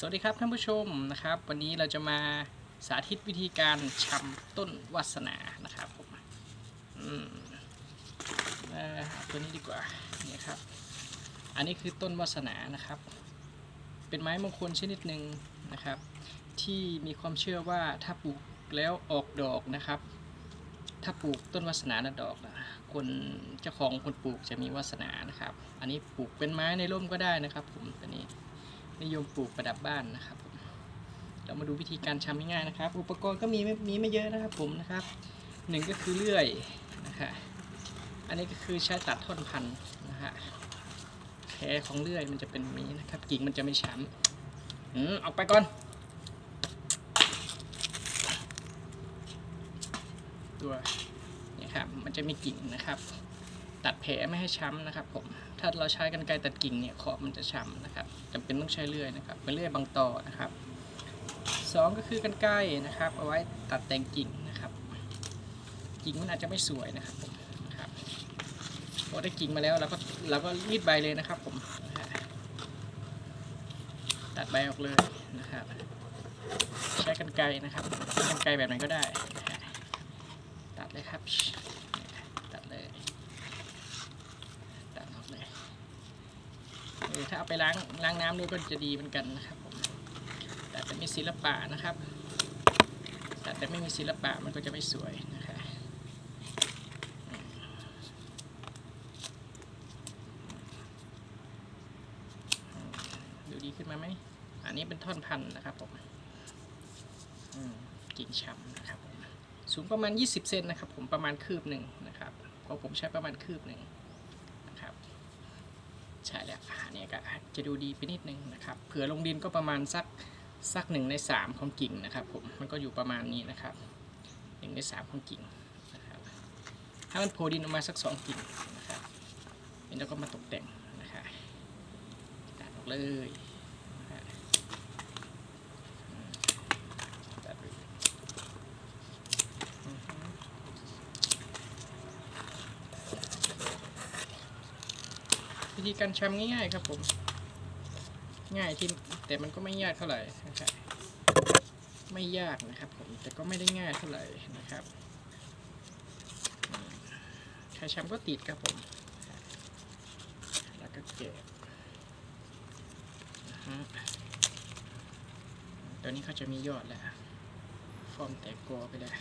สวัสดีครับท่านผู้ชมนะครับ วันนี้เราจะมาสาธิตวิธีการชำต้นวาสนานะครับผมอืมเอาตัวนี้ดีกว่าเนี่ยครับ อันนี้คือต้นวาสนานะครับ เป็นไม้มงคลชนิดหนึ่งนะครับ ที่มีความเชื่อว่าถ้าปลูกแล้วออกดอกนะครับ ถ้าปลูกต้นวาสนานะดอกนะคนเจ้าของคนปลูกจะมีวาสนานะครับ อันนี้ปลูกเป็นไม้ในร่มก็ได้นะครับ ผมตัวนี้ นิยมปลูกประดับบ้านนะครับผมเรามาดูวิธีการชำง่ายๆนะครับ อุปกรณ์ก็มีไม่มีไม่เยอะนะครับผมนะครับหนึ่งก็คือเลื่อยนะคะอันนี้ก็คือใช้ตัดท่อนพันธุ์นะฮะแผลของเลื่อยมันจะเป็นแบบนี้นะครับ กิ่งมันจะไม่ช้ำอืมออกไปก่อน ตัวนี่ครับมันจะมีกิ่งนะครับ ตัดแผลไม่ให้ช้ำนะครับผม ถ้าเราใช้กันไกรตัดกิ่งเนี่ยขอบมันจะช้ำนะครับจำเป็นต้องใช้เลื่อยนะครับเป็นเลื่อยบางตอนะครับสองก็คือกันไกรนะครับเอาไว้ตัดแต่งกิ่งนะครับ กิ่งมันอาจจะไม่สวยนะครับผมครับพอได้กิ่งมาแล้วเราก็เราก็รีดใบเลยนะครับผมตัดใบออกเลยนะครับ ใช้กันไกรนะครับกันไกรแบบไหนก็ได้ ตัดเลยครับตัดเลย ตัดออกเลยเออ ถ้าเอาไปล้างล้างน้ำด้วยก็จะดีเหมือนกันนะครับแต่แต่ไม่ศิลปะนะครับ แต่แต่ไม่มีศิลปะมันก็จะไม่สวยนะคะดูดีขึ้นมาไหมอันนี้เป็นท่อนพันธุ์นะครับผมกิ่งช้ำนะครับผมสูงประมาณ 20 เซนนะครับ ผมประมาณคืบหนึ่งนะครับเพราะผมใช้ประมาณคืบหนึ่ง ใช่แล้วเนี่ยก็อาจจะดูดีไปนิดนึงนะครับเผื่อลงดินก็ประมาณสักสักหนึ่งในสามของกิ่งนะครับผมมันก็อยู่ประมาณนี้นะครับหนึ่งในสามของกิ่งนะครับถ้ามันโผล่ดินออกมาสักสองกิ่งนะครับเราก็มาตกแต่งนะครับตัดออกเลยนะฮะอืมตัดเลยอือฮึ วิธีการชำง่ายๆครับผม ง่ายที่แต่มันก็ไม่ยากเท่าไหร่นะครับไม่ยากนะครับผมแต่ก็ไม่ได้ง่ายเท่าไหร่นะครับใครชำก็ติดครับผม แล้วก็เก็บตัวนี้เขาจะมียอดแล้ว ฟอร์มแตกกอไปแล้ว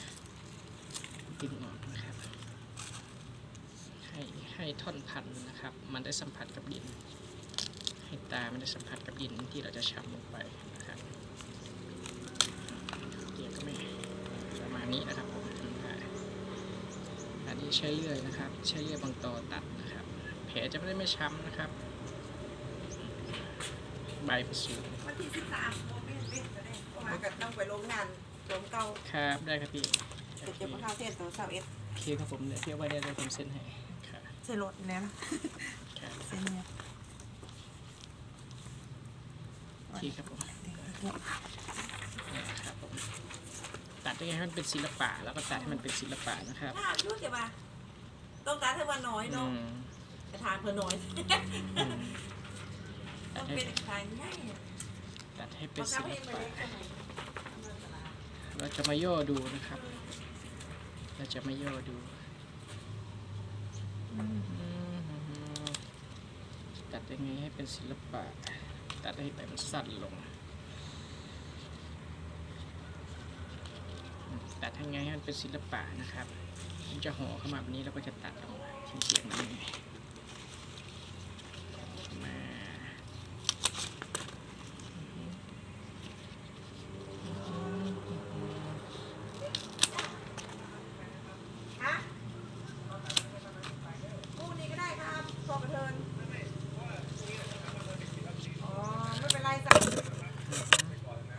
ดึงออกนะครับ ให้ให้ท่อนพันธุ์นะครับ มันได้สัมผัสกับดิน ให้ตามันได้สัมผัสกับดินที่เราจะช้ำลงไปนะครับเดี๋ยวก็ไม่ประมาณนี้นะครับผมอ่าอันนี้ใช้เลื่อยนะครับ ใช้เลื่อยบางตอตัดนะครับ แผลจะไม่ได้ไม่ช้ำนะครับ ใบประสูงวันที่สิบสามโมเมนต์เป็นก็ได้เพราะว่าก็ต้องไปโรงงานโรงเก่าครับได้ครับพี่โอเดี๋ยวเคจะมาเข้าเส้นตัวเสาเอ็ดโอเคครับผมเดี๋ยวเที่ยวไว้ได้เลยผมเซ็นให้ ครับเส้นรถแล้วครับเส้นเนี่ยโอเคครับผมเนี่ยครับผมตัดยังไงให้มันเป็นศิลปะ แล้วก็ตัดให้มันเป็นศิลปะนะครับถ้ารู้จะมาต้องการเท่าวันน้อยอืเนาะมจะทานเพื่อน้อยอืมตัต้ดองให้เป็นขายง่ายอะตัดให้เพเป็นราะศิเขาลเองมาปะเล็กกันไหนเราจะมาย่อดูนะครับ เราจะมาย่อดูอืม ตัดยังไงให้เป็นศิลปะ ตัดให้ไปมันสั้นลง ตัดยังไงให้มันเป็นศิลปะนะครับมันจะห่อเข้ามาแบบนี้แล้วก็จะตัดลงมาที่เดียงนี้มา ฮะคู่นี้ก็ได้ครับพอกระเทินอ๋อไม่เป็นไรจ้ะ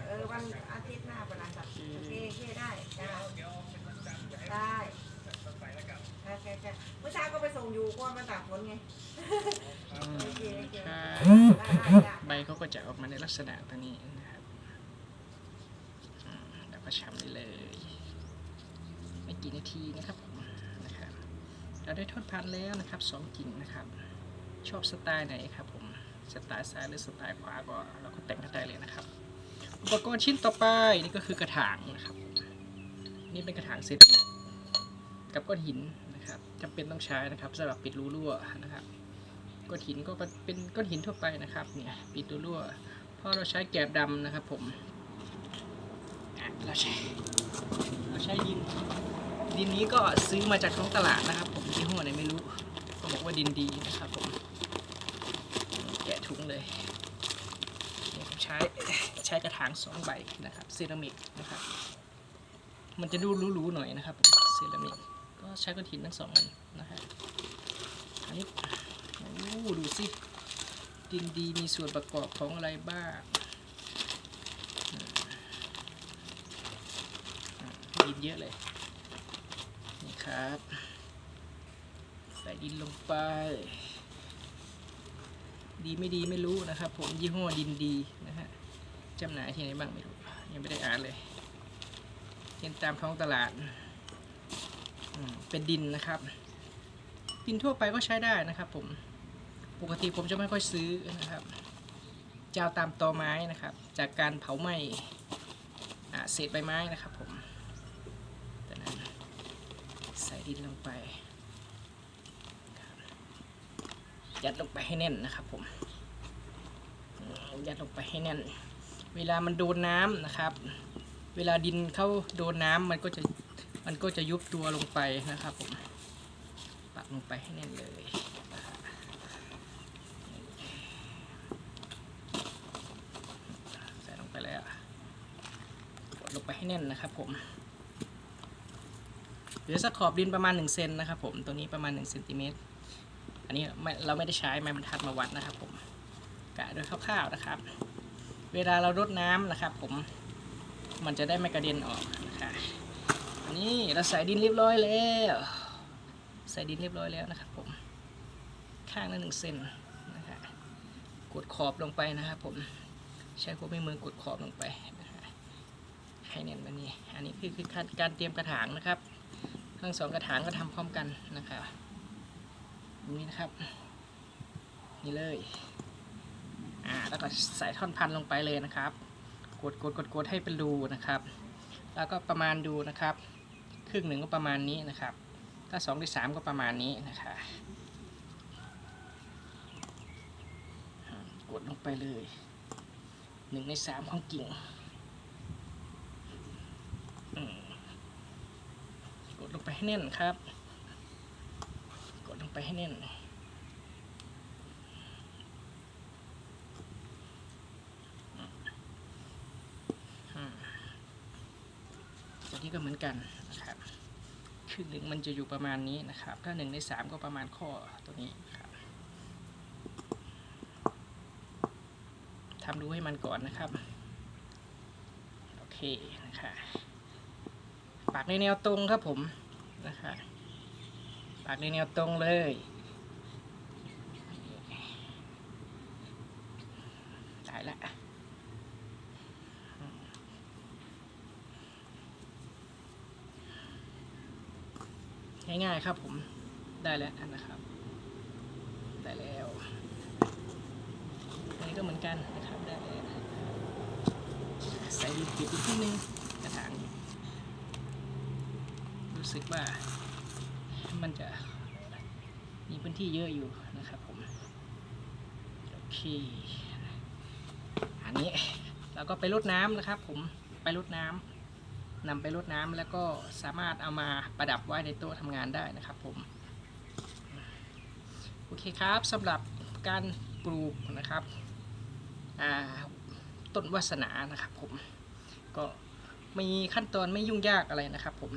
เออวันอาทิตย์หน้าเป็นไรจ้ะโอเคโอเคได้ได้ได้โอเคโอเคเมื่อเช้าก็ไปส่งอยู่กลัวมันตากฝนไง อืม โอเคโอเค ครับ ได้ได้จ้ะ ใบเขาก็จะออกมาใน ลักษณะตัวนี้นะครับแล้วก็ช้ำได้เลยไม่กี่นาทีนะครับผมนะครับ เราได้ทอดพันแล้วนะครับสองกิ่งนะครับ ชอบสไตล์ไหนครับผมสไตล์ซ้ายหรือสไตล์ขวาก็เราก็แต่งกันได้เลยนะครับ อุปกรณ์ชิ้นต่อไปนี่ก็คือกระถางนะครับ นี่เป็นกระถางเซตกับก้อนหินนะครับจำเป็นต้องใช้นะครับสำหรับปิดรูรั่วนะครับก้อนหินก็เป็นก้อนหินทั่วไปนะครับเนี่ยปิดรูรั่ว เพราะเราใช้แกบดำนะครับผม เราใช้เราใช้ดิน ดินนี้ก็ซื้อมาจากท้องตลาดนะครับผมที่หัวไหนไม่รู้ก็บอกว่าดินดีนะครับผม แกะถุงเลยนี่ผมใช้ใช้กระถางสองใบนะครับเซรามิกนะครับ มันจะดูรูๆหน่อยนะครับเซรามิกก็ใช้ก้อนหินทั้งสองอันนะฮะอันนี้โอ้ดูสิ ดินดีมีส่วนประกอบของอะไรบ้างดินเยอะเลย นี่ครับ ใส่ดินลงไป ดีไม่ดีไม่รู้นะครับผมยี่ห้อดินดีนะฮะจำหน่ายที่ไหนบ้างไม่รู้ ยังไม่ได้อ่านเลยเห็นตามท้องตลาด เป็นดินนะครับ ดินทั่วไปก็ใช้ได้นะครับผม ปกติผมจะไม่ค่อยซื้อนะครับจะเอาตามตอไม้นะครับ จากการเผาไหม้เศษใบไม้นะครับผมแต่นั้นใส่ดินลงไปยัดลงไปให้แน่นนะครับผมอืมยัดลงไปให้แน่น เวลามันโดนน้ำนะครับ เวลาดินเข้าโดนน้ำมันก็จะมันก็จะยุบตัวลงไปนะครับผมปักลงไปให้แน่นเลยนะครับใส่ลงไปแล้วกด ลงไปให้แน่นนะครับผมหลือสักขอบดินประมาณ1เซนนะครับผมตัวนี้ประมาณ1เซนติเมตรอันนี้เราไม่ได้ใช้ไม้บรรทัดมาวัดนะครับผมกะโดยคร่าวๆนะครับ เวลาเรารดน้ำนะครับ ผมมันจะได้ไม่กระเด็นออกนะคะอันนี้เราใส่ดินเรียบร้อยแล้วใส่ดินเรียบร้อยแล้วนะครับผมข้างละหนึ่งเซนนะคะกดขอบลงไปนะครับผมใช้พวกไม่มือกดขอบลงไปนะคะ ให้เน้นแบบนี้ อันนี้คือคือการการเตรียมกระถางนะครับ ทั้งสองกระถางก็ทำพร้อมกันนะครับนี่นะครับ นี่เลย อ่า แล้วก็ใส่ท่อนพันลงไปเลยนะครับ กดกดกดกดให้เป็นรูนะครับ แล้วก็ประมาณดูนะครับ ครึ่งหนึ่งก็ประมาณนี้นะครับ ถ้าสองในสามก็ประมาณนี้นะคะกดลงไปเลยหนึ่งในสามของกิ่ง กดลงไปให้แน่นครับ กดลงไปให้แน่นอืมตัวนี้ก็เหมือนกันนะครับครึ่งหนึ่งมันจะอยู่ประมาณนี้นะครับ ถ้าหนึ่งในสามก็ประมาณข้อตัวนี้ครับทำดูให้มันก่อนนะครับ โอเคนะคะ ปากในแนวตรงครับผมนะคะปากในแนวตรงเลยได้ละง่ายๆครับผมได้แล้วนะครับได้แล้วอันนี้ก็เหมือนกันนะครับได้แล้วใส่ดินปิดอีกทีนึงกระถาง รู้สึกว่ามันจะมีพื้นที่เยอะอยู่นะครับผม โอเค อันนี้เราก็ไปรดน้ำนะครับผมไปรดน้ำนำไปรดน้ำแล้วก็สามารถเอามาประดับไว้ในโต๊ะทำงานได้นะครับผม โอเคครับสำหรับการปลูกนะครับต้นวาสนานะครับผม ก็มีขั้นตอนไม่ยุ่งยากอะไรนะครับผม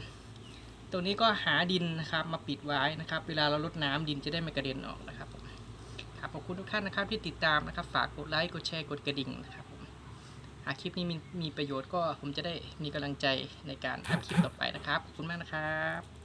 ตรงนี้ก็หาดินนะครับมาปิดไว้นะครับ เวลาเราลดน้ำดินจะได้ไม่กระเด็นออกนะครับผมครับขอบคุณทุกท่านนะครับที่ติดตามนะครับ ฝากกดไลค์กดแชร์กดกระดิ่งนะครับหากคลิปนี้มีมีประโยชน์ก็ผมจะได้มีกำลังใจในการทำคลิปต่อไปนะครับขอบคุณมากนะครับ